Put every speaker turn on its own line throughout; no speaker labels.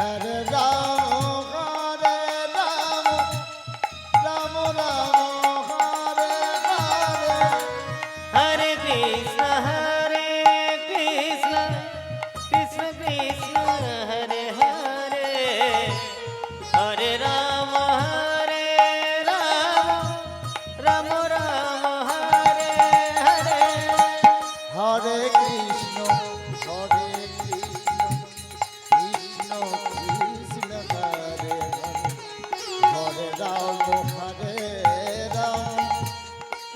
হরে
রাম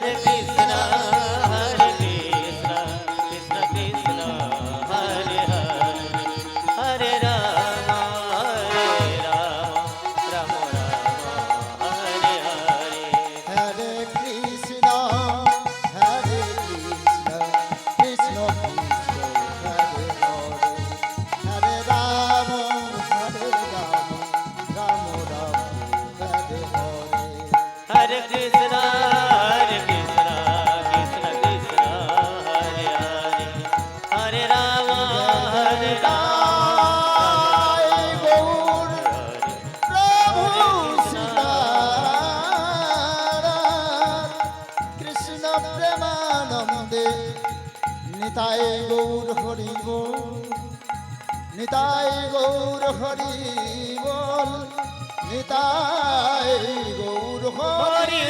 হরে
কৃষ্ণ প্রেমানন্দে নিতাই গৌর হরিব নিতাই গৌর হরিব নিতাই গৌর হরি